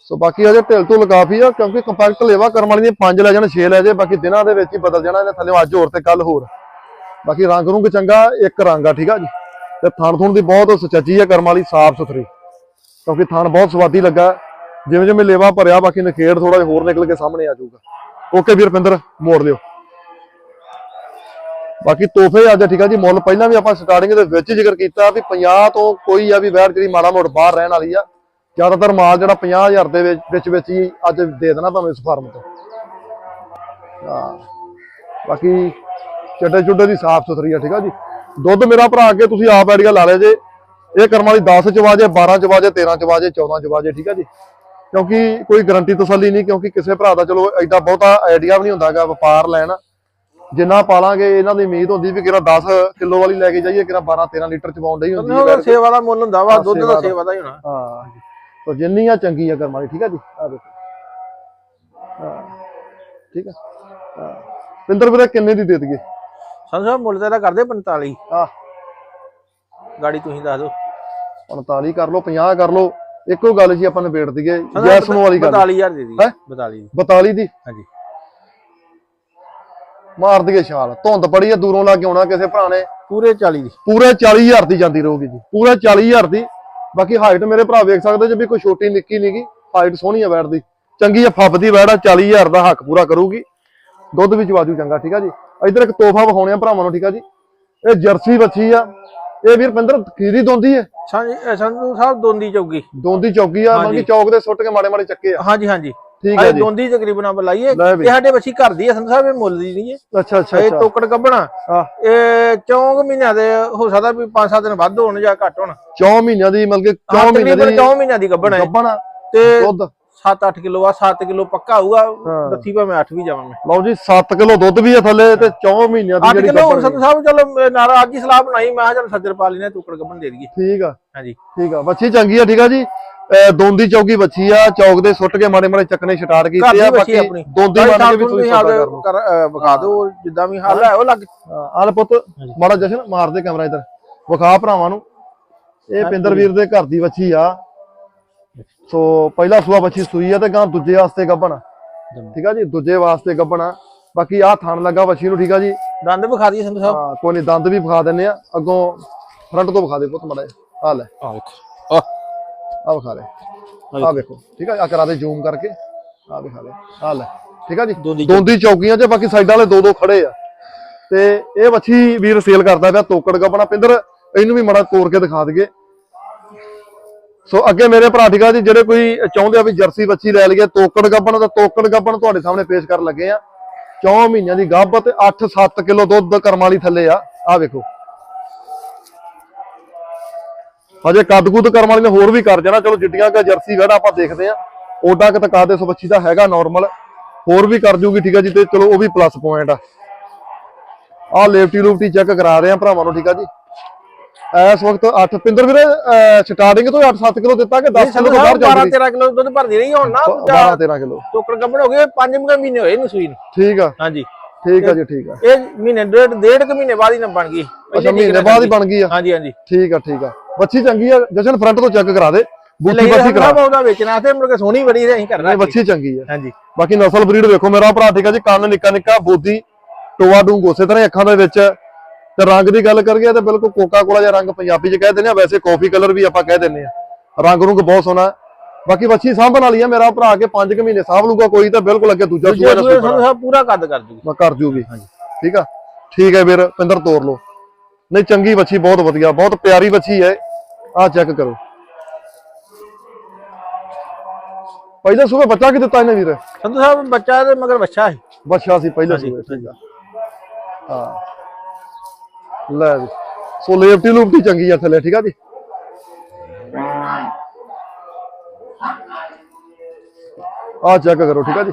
ਸੋ ਬਾਕੀ ਹਜੇ ਢਿੱਲ ਢੁੱਲ ਕਾਫੀ ਆ, ਕਿਉਂਕਿ ਕੰਪੈਕਟ ਲੇਵਾ ਕਰਮ ਵਾਲੀ ਦੀਆਂ ਪੰਜ ਲੈ ਜਾਣ 6 ਲੈ ਜੇ ਬਾਕੀ ਦਿਨਾਂ ਦੇ ਵਿੱਚ ਹੀ ਬਦਲ ਜਾਣਾ, ਇਹਨੇ ਥੱਲੇ ਅੱਜ ਹੋਰ ਤੇ ਕੱਲ ਹੋਰ। ਬਾਕੀ ਰੰਗ ਰੁੰਗ ਚੰਗਾ, ਇੱਕ ਰੰਗ ਆ, ਠੀਕ ਆ ਜੀ? ਤੇ ਥਣ ਥੁਣ ਦੀ ਬਹੁਤ ਸੁਚੱਜੀ ਆ, ਕਰਮ ਵਾਲੀ, ਸਾਫ਼ ਸੁਥਰੀ। ਕਿਉਂਕਿ ਥਣ ਬਹੁਤ ਸਵਾਦੀ ਲੱਗਾ। ਜਿਵੇਂ ਜਿਵੇਂ ਲੇਵਾ ਭਰਿਆ, ਬਾਕੀ ਨਖੇੜ ਥੋੜਾ ਜਿਹਾ ਹੋਰ ਨਿਕਲ ਕੇ ਸਾਹਮਣੇ ਆ ਜਾਊਗਾ। ਓਕੇ ਵੀਰ ਰੁਪਿੰਦਰ ਮੋੜ ਲਿਓ। ਬਾਕੀ ਤੋਹਫੇ ਅੱਜ ਠੀਕ ਆ ਜੀ, ਮੁੱਲ ਪਹਿਲਾਂ ਵੀ ਆਪਾਂ ਸਟਾਰਟਿੰਗ ਦੇ ਵਿੱਚ ਜ਼ਿਕਰ ਕੀਤਾ ਵੀ 50 ਤੋਂ ਕੋਈ ਆ ਵੀ ਵੈਰ ਜਿਹੜੀ ਮਾੜਾ ਮੋੜ ਬਾਹਰ ਰਹਿਣ ਵਾਲੀ ਆ, ਜ਼ਿਆਦਾਤਰ ਮਾਲ ਜਿਹੜਾ 50000 ਦੇ ਵਿੱਚ ਵਿੱਚ ਹੀ ਅੱਜ ਦੇ ਦੇਣਾ ਤੁਹਾਨੂੰ ਇਸ ਫਾਰਮ ਤੋਂ। ਬਾਕੀ ਚੱਡੇ ਚੁੱਡੇ ਦੀ ਸਾਫ਼ ਸੁਥਰੀ ਆ, ਠੀਕ ਆ ਜੀ। ਦੁੱਧ ਮੇਰਾ ਭਰਾ ਅੱਗੇ ਤੁਸੀਂ ਆਪ ਐਡੀਆਂ ਲਾ ਲਿਆ ਜੇ। ਇਹ ਕਰਮ ਵਾਲੀ 10 ਚ ਵਾਜੇ 12 ਚ ਵਾਜੇ 13 ਚ ਵਾਜੇ 14 ਚ ਵਾਜੇ ਠੀਕ ਆ ਜੀ? ਕਿਉਂਕਿ ਕੋਈ ਗਰੰਟੀ ਤਸੱਲੀ ਨਹੀਂ ਕਿਉਂਕਿ ਕਿਸੇ ਭਰਾ ਦਾ ਚਲੋ ਐਡਾ ਬਹੁਤਾ ਆਈਡੀਆ ਵੀ ਨਹੀਂ ਹੁੰਦਾਗਾ ਵਪਾਰ ਲੈਣ। ਜਿੰਨਾ ਪਾਲਾਂਗੇ ਇਹਨਾਂ ਦੀ ਉਮੀਦ ਹੁੰਦੀ ਵੀ ਕਿਰਾ 10 ਕਿਲੋ ਵਾਲੀ ਲੈ ਕੇ ਜਾਈਏ ਕਿਰਾ 12 13 ਲੀਟਰ ਚ ਪਾਉਣ ਡਈ ਹੁੰਦੀ ਹੈ ਸੇਵਾ ਦਾ ਮੁੱਲ ਹੁੰਦਾ ਵਾ ਹਾਂ, ਦੁੱਧ ਦਾ। ਸੇਵਾ ਦਾ ਹੀ ਹੋਣਾ। ਹਾਂ ਤਾਂ ਜਿੰਨੀਆਂ ਚੰਗੀਆਂ ਕਰਮ ਵਾਲੀ ਠੀਕ ਆ ਜੀ? ਆ ਦੇਖੋ। ਹਾਂ ਠੀਕ ਆ? ਹਾਂ। ਪਿੰਦਰ ਵੀਰੇ ਕਿੰਨੇ ਦੀ ਦੇ ਦਈਏ? ਸੰਧੂ ਸਾਹਿਬ ਮੁੱਲ ਤਾਂ ਕਰਦੇ 45 ਆ ਗਾੜੀ ਤੁਸੀਂ ਦੱਸ ਦਿਓ। 45 ਕਰ ਲਓ 50 ਕਰ ਲਓ ਇੱਕੋ ਗੱਲ ਜੀ ਆਪਾਂ ਨਿਬੇੜ ਦਈਏ ਯੈਸ ਨੂੰ ਵਾਲੀ ਗੱਲ। 42000 ਦੇ ਦੀ ਹੈਂ? 42 42 ਦੀ? ਹਾਂਜੀ। ਮਾਰ ਦਈਏ ਛਾਲ ਧੁੰਦ ਬੜੀ ਆ ਦੂਰੋਂ ਲਾ ਕੇ ਆਉਣਾ ਕਿਸੇ ਭਰਾ ਨੇ। ਪੂਰੇ 40 ਦੀ। ਪੂਰੇ 40000 ਦੀ ਜਾਂਦੀ ਰਹੂਗੀ ਜੀ ਪੂਰੇ 40000 ਦੀ। ਬਾਕੀ ਹਾਈਟ ਮੇਰੇ ਭਰਾ ਵੇਖ ਸਕਦੇ ਜੇ ਵੀ ਕੋਈ ਛੋਟੀ ਨਿੱਕੀ ਨਹੀਂਗੀ ਹਾਈਟ ਸੋਹਣੀ ਆ ਵੈੜ ਦੀ। ਚੰਗੀ ਆ ਫੱਬਦੀ ਵੈੜ ਆ 40000 ਦਾ ਹੱਕ ਪੂਰਾ ਕਰੂਗੀ। ਦੁੱਧ ਵੀ ਚਵਾਜੂ ਚੰਗਾ ਠੀਕ ਆ ਜੀ। ਇਧਰ ਇੱਕ ਤੋਹਫਾ ਵਿਖਾਉਣੇ ਆ ਭਰਾਵਾਂ ਨੂੰ ਠੀਕ ਆ ਜੀ। ਇਹ ਜਰਸੀ ਬੱਚੀ ਆ ਇਹ ਵੀਰ ਪਿੰਦਰ ਖੀਰੀ ਦੋਂਦੀ ਹੈ? ਸੰਧੂ ਸਾਹਿਬ ਦੋਂਦੀ ਚੌਗੀ। ਦੋਂਦੀ ਚੌਕੀ ਆ। ਮੰਗੀ ਚੌਕ ਦੇ ਸੁੱਟ ਕੇ ਮਾੜੇ ਮਾੜੇ ਚੱਕੇ ਆ। ਹਾਂਜੀ ਹਾਂਜੀ। ਠੀਕ ਹੈ ਜੀ। ਦੋਂਦੀ ਤਕਰੀਬਨ ਆਪਾਂ ਲਾਈਏ। ਇਹ ਸਾਡੇ ਬੱਚੀ ਘਰ ਦੀ ਹੈ ਸੰਧੂ ਸਾਹਿਬ ਇਹ ਮੁੱਲ ਦੀ ਨਹੀਂ ਹੈ। ਅੱਛਾ ਅੱਛਾ ਇਹ ਟੋਕੜ ਕੱਢਣਾ। ਹਾਂ। ਇਹ ਚੌਂਕ ਮਹੀਨਿਆਂ ਦੇ ਹੋ ਸਕਦਾ ਵੀ 5-7 ਦਿਨ ਵੱਧ ਹੋਣ ਜਾਂ ਘੱਟ ਹੋਣ। 4 ਮਹੀਨਿਆਂ ਦੀ ਮਤਲਬ ਕਿ 4 ਹਾਂ ਮਹੀਨਿਆਂ ਦੀ 4 ਮਹੀਨਿਆਂ ਦੀ ਗੱਭਣ ਹੈ। ਗੱਬਣ ਤੇ ਦੁੱਧ। 7-8 ਕਿਲੋ ਆ 7 ਕਿਲੋ ਪੱਕਾ ਹੋਊਗਾ। ਦੱਸੀ ਭਾਵੇਂ 8 ਵੀ ਜਾਵਾਂ ਮੈਂ। ਲਓ ਜੀ 7 ਕਿਲੋ ਦੁੱਧ ਵੀ ਆ ਥੱਲੇ ਤੇ 4 ਮਹੀਨਿਆਂ ਦੀ 8 ਜਿਹੜੀ ਕਿਲੋ ਸੰਧੂ ਸਾਹਿਬ ਚਲੋ ਨਾਰਾ ਅੱਜ ਹੀ ਸਲਾਹ ਬਣਾਈ ਮੈਂ ਚੱਲ ਸੱਜਰ ਪਾ ਲੈਨੇ ਟੁਕੜ ਗੱਭਣ ਦੇ ਦਈਏ। ਠੀਕ ਆ। ਹਾਂਜੀ। ਠੀਕ ਆ ਬੱਚੀ ਚੰਗੀ ਆ ਠੀਕ ਆ ਜੀ। ਦੋਂਦੀ ਚੌਕੀ ਬੱਚੀ ਆ ਚੌਕ ਦੇ ਸੁੱਟ ਕੇ ਮਾੜੇ ਮਾੜੇ ਚੱਕਣੇ ਸਟਾਰਟ ਘਰ ਕੀਤੇ ਆ ਬਾਕੀ ਦੋਂਦੀ ਮੰਨ ਕੇ ਵੀ ਤੁਸੀਂ ਵਿਖਾ ਦਿਓ ਜਿੱਦਾਂ ਵੀ ਹਾਲ ਹੈ। ਉਹ ਲੱਗ ਆਲ ਪੁੱਤ ਮਾੜਾ ਜਸ਼ਨ ਮਾਰ ਦੇ ਕੈਮਰਾ ਇਧਰ। ਵਿਖਾ ਭਰਾਵਾਂ ਨੂੰ। ਇਹ ਪਿੰਦਰ ਵੀਰ ਦੇ ਘਰ ਦੀ ਬੱਚੀ ਆ। ਸੋ ਪਹਿਲਾ ਸੂਆ ਬੱਚੀ ਸੂਈ ਆ ਤੇ ਗਾਂ ਦੂਜੇ ਵਾਸਤੇ ਗੱਭਣ ਠੀਕ ਆ ਜੀ? ਦੂਜੇ ਵਾਸਤੇ ਗੱਭਣ ਬਾਕੀ ਆ ਥਣ ਲੱਗਾ ਬੱਚੀ ਨੂੰ ਠੀਕ ਆ ਜੀ? ਦੰਦ ਵਿਖਾ ਦਈਏ ਸੰਧੂ ਸਾਹਿਬ। ਹਾਂ ਕੋਈ ਨਹੀਂ ਦੰਦ ਵੀ ਵਿਖਾ ਦਿੰਨੇ ਆ। ਅੱਗੋਂ ਫਰੰਟ ਤੋਂ ਵਿਖਾ ਦੇ ਪੁੱਤ ਮੜਾ ਆ ਲੈ। ਆ ਵੇਖੋ। ਆ ਆ ਵਿਖਾ ਲੈ ਆ ਵੇਖੋ। ਠੀਕ ਆ ਆ ਕਰਾ ਦੇ ਜ਼ੂਮ ਕਰਕੇ। ਆ ਵਿਖਾ ਲੈ ਆ ਲੈ। ਠੀਕ ਆ ਜੀ? ਦੋਂਦੀ ਦੋਂਦੀ ਚੌਕੀਆਂ 'ਚ ਬਾਕੀ ਸਾਈਡਾਂ ਵਾਲੇ ਦੋ ਦੋ ਖੜੇ ਆ। ਤੇ ਇਹ ਵੱਛੀ ਵੀਰ ਸੇਲ ਕਰਦਾ ਪਿਆ ਤੋਕੜ ਗੱਪਣਾ ਪਿੰਦਰ ਇਹਨੂੰ ਵੀ ਮੜਾ ਤੋੜ ਕੇ ਦਿਖਾ ਦਈਏ। ਸੋ ਅੱਗੇ ਮੇਰੇ ਭਰਾ ਠੀਕ ਆ ਜੀ, ਜਿਹੜੇ ਕੋਈ ਚਾਹੁੰਦੇ ਆ ਵੀ ਜਰਸੀ ਬੱਚੀ ਲੈ ਲਈਏ, ਤੋਕੜ ਗੱਪਣ ਦਾ ਤੋਕੜ ਗੱਪਣ ਤੁਹਾਡੇ ਸਾਹਮਣੇ ਪੇਸ਼ ਕਰਨ ਲੱਗੇ ਆ। 4 ਮਹੀਨਿਆਂ ਦੀ ਗੱਭ ਤੇ 8-7 ਕਿਲੋ ਦੁੱਧ ਕਰਮ ਵਾਲੀ ਥੱਲੇ ਆ। ਆ ਵੇਖੋ। ਹਜੇ ਕੱਦ-ਕੁੱਦ ਕਰਮ ਵਾਲੀ ਨੇ ਹੋਰ ਵੀ ਕਰ ਜਾਣਾ। ਚਲੋ ਜਿੱਡੀਆਂ ਕਾ ਜਰਸੀ ਵੜਾ ਆਪਾਂ ਦੇਖਦੇ ਆ। ਓਡਾ ਕਿ ਤਕਾ ਦੇ ਸੋ ਬੱਚੀ ਦਾ ਹੈਗਾ ਨਾਰਮਲ ਹੋਰ ਵੀ ਕਰ ਜੂਗੀ, ਠੀਕ ਆ ਜੀ। ਤੇ ਚਲੋ ਉਹ ਵੀ ਪਲੱਸ ਪੁਆਇੰਟ ਆ। ਆ ਲੇਫਟੀ ਲੂਫਟੀ ਚੈੱਕ ਕਰਾ ਰਹੇ ਆ ਭਰਾਵਾਂ ਨੂੰ, ਠੀਕ ਆ ਜੀ। ਇਸ ਵਕਤ 8 ਪਿੰਦਰ ਵੀਰੇ ਸਟਾਰਟਿੰਗ ਤੋਂ 8-7 ਕਿਲੋ ਦਿੱਤਾ ਕਿ 10 ਕਿਲੋ ਤੋਂ ਬਾਹਰ ਜਾਂਦੀ? 12-13 ਕਿਲੋ ਦੁੱਧ ਭਰਦੀ ਰਹੀ ਹੁਣ ਨਾ 12-13 ਕਿਲੋ। ਟੋਕੜ ਗੱਭਣ ਹੋ ਗਏ 5 ਮਹੀਨੇ ਹੋਏ ਇਹਨੂੰ ਸੂਈ ਨੂੰ। ਠੀਕ ਆ। ਹਾਂਜੀ। ਠੀਕ ਆ ਜੀ ਠੀਕ ਆ। ਇਹ ਮਹੀਨੇ ਡੇਢ ਡੇਢ ਕੁ ਮਹੀਨੇ ਬਾਅਦ ਹੀ ਨਾ ਬਣ ਗਈ। ਅੱਛਾ ਮਹੀਨੇ ਬਾਅਦ ਹੀ ਬਣ ਗਈ ਆ? ਹਾਂਜੀ ਹਾਂਜੀ। ਠੀਕ ਆ ਠੀਕ ਆ। ਬੱਚੀ ਚੰਗੀ ਆ ਜਸ਼ਨ ਫਰੰਟ ਤੋਂ ਚੈੱਕ ਕਰਾ ਦੇ। ਲਈ ਬੱਚੀ ਕਰਾ। ਉਹਦਾ ਵੇਚਣਾ ਤੇ ਕੇ ਸੋਹਣੀ ਬੜੀ ਅਸੀਂ ਕਰਨਾ ਬੱਚੀ ਚੰਗੀ ਆ। ਹਾਂਜੀ। ਬਾਕੀ ਨਸਲ ਬਰੀਡ ਵੇਖੋ ਮੇਰਾ ਭਰਾ ਠੀਕ ਆ ਜੀ ਕੰਨ ਨਿੱਕਾ ਨਿੱਕਾ ਬੋਦੀ ਟੋਆ ਡੂੰਗ ਉਸੇ ਤਰ੍ਹਾਂ ਅੱਖਾਂ ਦੇ ਵਿੱਚ। ਤੇ ਰੰਗ ਦੀ ਗੱਲ ਕਰੀਏ ਤੇ ਬਿਲਕੁਲ ਕੋਕਾ ਕੋਲਾ ਜਿਹਾ ਰੰਗ ਪੰਜਾਬੀ 'ਚ ਕਹਿ ਦਿੰਦੇ ਆ ਵੈਸੇ ਕਾਫੀ ਕਲਰ ਵੀ ਆਪਾਂ ਕਹਿ ਦਿੰਦੇ ਆ। ਰੰਗ ਰੁੰਗ ਬਹੁਤ ਸੋਹਣਾ ਹੈ। ਬਾਕੀ ਬੱਚੀ ਸਾਂਭਣ ਵਾਲੀ ਆ ਮੇਰਾ ਭਰਾ ਕੇ 5 ਕੁ ਮਹੀਨੇ ਸਾਂਭ ਲੂਗਾ ਕੋਈ ਤਾਂ ਬਿਲਕੁਲ ਅੱਗੇ ਦੂਜਾ ਸੂਆ ਦਾ ਪੂਰਾ ਕੱਦ ਕਰ ਦੂਗੀ ਮੈਂ ਕਰ ਜੂਗੀ ਠੀਕ ਆ? ਠੀਕ ਹੈ ਵੀਰ ਪਿੰਦਰ ਤੋਰ ਲਓ। ਨਹੀਂ ਚੰਗੀ ਬੱਚੀ ਬਹੁਤ ਵਧੀਆ ਬਹੁਤ ਪਿਆਰੀ ਬੱਚੀ ਹੈ। ਆਹ ਚੈੱਕ ਕਰੋ। ਪਹਿਲੇ ਸੂਬੇ ਬੱਚਾ ਕੀ ਦਿੱਤਾ ਇਹਨੇ ਵੀਰ? ਸੰਧੂ ਸਾਹਿਬ ਬੱਚਾ ਤੇ ਮਗਰ ਬੱਚਾ ਹੈ ਬੱਚਾ ਸੀ ਪਹਿਲੇ ਸੂਬੇ ਠੀਕ ਆ। ਹਾਂ। ਲੈ ਜੀ। ਸੋ ਲੇਫਟੀ ਲੂਫਟੀ ਚੰਗੀ ਆ ਥੱਲੇ ਠੀਕ ਆ ਜੀ? ਆ ਚੈੱਕ ਕਰੋ ਠੀਕ ਆ ਜੀ?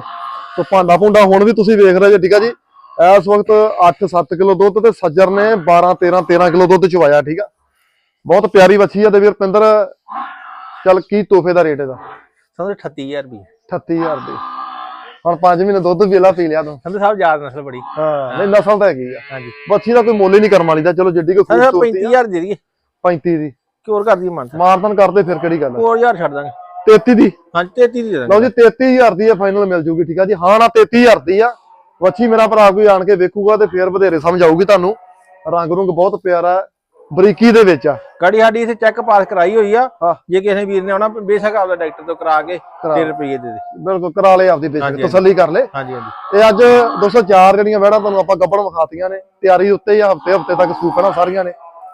ਸੋ ਭਾਂਡਾ ਭੁੰਡਾ ਹੁਣ ਵੀ ਤੁਸੀਂ ਵੇਖ ਰਹੇ ਜੇ ਠੀਕ ਆ ਜੀ? ਇਸ ਵਕਤ 8-7 ਕਿਲੋ ਦੁੱਧ ਤੇ ਸੱਜਰ ਨੇ 12 13 13 ਕਿਲੋ ਦੁੱਧ ਚਵਾਇਆ ਠੀਕ ਆ? ਬਹੁਤ ਪਿਆਰੀ ਬੱਚੀ ਆ ਤੇ ਵੀਰ ਪਿੰਦਰ ਚੱਲ ਕੀ ਤੋਹਫੇ ਦਾ ਰੇਟ ਇਹਦਾ? ਸੰਧੂ 38000 ਰੁਪਏ 38000 ਦੀ ਹੁਣ 5 ਮਹੀਨੇ ਦੁੱਧ ਵੇਲਾ ਪੀ ਲਿਆ ਤੂੰ। ਸੰਧੂ ਸਾਹਿਬ ਯਾਦ ਨਸਲ ਬੜੀ। ਹਾਂ ਨਹੀਂ ਨਸਲ ਤਾਂ ਹੈਗੀ ਆ। ਹਾਂਜੀ। ਬੱਚੀ ਦਾ ਕੋਈ ਮੁੱਲ ਹੀ ਨਹੀਂ ਕਰਮ ਵਾਲੀ ਦਾ ਚਲੋ ਜਿੱਡੀ ਕੋਈ ਸੰਧੂ ਸਾਹਿਬ ਖੂਬਸੂਰਤੀ ਆ। 35000 ਦੇ ਦਈਏ। 35 ਦੀ। ਕਿਉਰ ਕਰ ਦਈਏ ਮੰਨ। ਮਾਰਦਨ ਕਰਦੇ ਫਿਰ ਕਿਹੜੀ ਗੱਲ ਆ? 4000 ਛੱਡ ਦਾਂਗੇ। 33 ਦੀ। ਹਾਂਜੀ 33 ਦੀ ਦੇ ਲਓ ਜੀ 33000 ਦੀ ਆ ਫਾਈਨਲ ਮਿਲ ਜੂਗੀ ਠੀਕ ਆ ਜੀ? ਹਾਂ ਨਾ 33000 ਦੀ ਆ। ਵੱਛੀ ਮੇਰਾ ਭਰਾ ਕੋਈ ਆਣ ਕੇ ਵੇਖੂਗਾ ਤੇ ਫੇਰ ਵਧੇਰੇ ਸਮਝ ਆਊਗੀ ਤੁਹਾਨੂੰ। ਰੰਗ ਰੁੰਗ ਬਹੁਤ ਪਿਆਰਾ ਹੈ, ਬਰੀਕੀ ਦੇ ਵਿੱਚ ਆ। ਗਾੜੀ ਸਾਡੀ ਇਥੇ ਚੈੱਕ ਪਾਸ ਕਰਾਈ ਹੋਈ ਆ। ਹਾਂ। ਜੇ ਕਿਸੇ ਵੀਰ ਨੇ ਆਉਣਾ ਬੇਸ਼ੱਕ ਆਪਦਾ ਡਾਕਟਰ ਤੋਂ ਕਰਾ ਕੇ ਕਰਾ। 3 ਰੁਪਏ ਦੇ ਦੇ। ਬਿਲਕੁਲ ਕਰਾ ਲੈ ਆਪਦੀ ਬੇਸ਼ੱਕ ਹਾਂਜੀ, ਤਸੱਲੀ ਕਰ ਲੈ ਹਾਂਜੀ ਹਾਂਜੀ। ਤੇ ਅੱਜ 204 ਜਿਹੜੀਆਂ ਵਹਿੜਾਂ ਤੁਹਾਨੂੰ ਆਪਾਂ ਗੱਬੜ ਵਿਖਾਤੀਆਂ ਨੇ ਤਿਆਰੀ ਉੱਤੇ ਹੀ ਹਫ਼ਤੇ ਹਫ਼ਤੇ ਤੱਕ ਸੂਪਣਾ ਸਾਰੀਆਂ ਨੇ।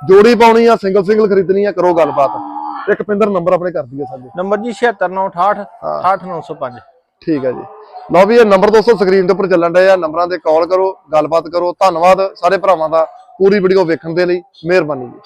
ਜੋੜੀ ਪਾਉਣੀ ਆ ਸਿੰਗਲ ਸਿੰਗਲ ਖਰੀਦਣੀ ਆ ਕਰੋ ਗੱਲਬਾਤ। ਇੱਕ ਪਿੰਦਰ ਨੰਬਰ ਆਪਣੇ ਕਰ ਦਈਏ ਸਾਡੇ। ਨੰਬਰ ਜੀ 76968 ਹਾਂ। 68905 ਠੀਕ ਹੈ ਜੀ। ਲਓ ਵੀ ਇਹ ਨੰਬਰ ਦੋਸਤੋ ਸਕਰੀਨ ਦੇ ਉੱਪਰ ਚੱਲਣ ਡਏ ਆ। ਨੰਬਰਾਂ ਤੇ ਕਾਲ ਕਰੋ ਗੱਲਬਾਤ ਕਰੋ। ਧੰਨਵਾਦ ਸਾਰੇ ਭਰਾਵਾਂ ਦਾ। ਪੂਰੀ ਵੀਡੀਓ ਵੇਖਣ ਦੇ ਲਈ ਮਿਹਰਬਾਨੀ ਜੀ।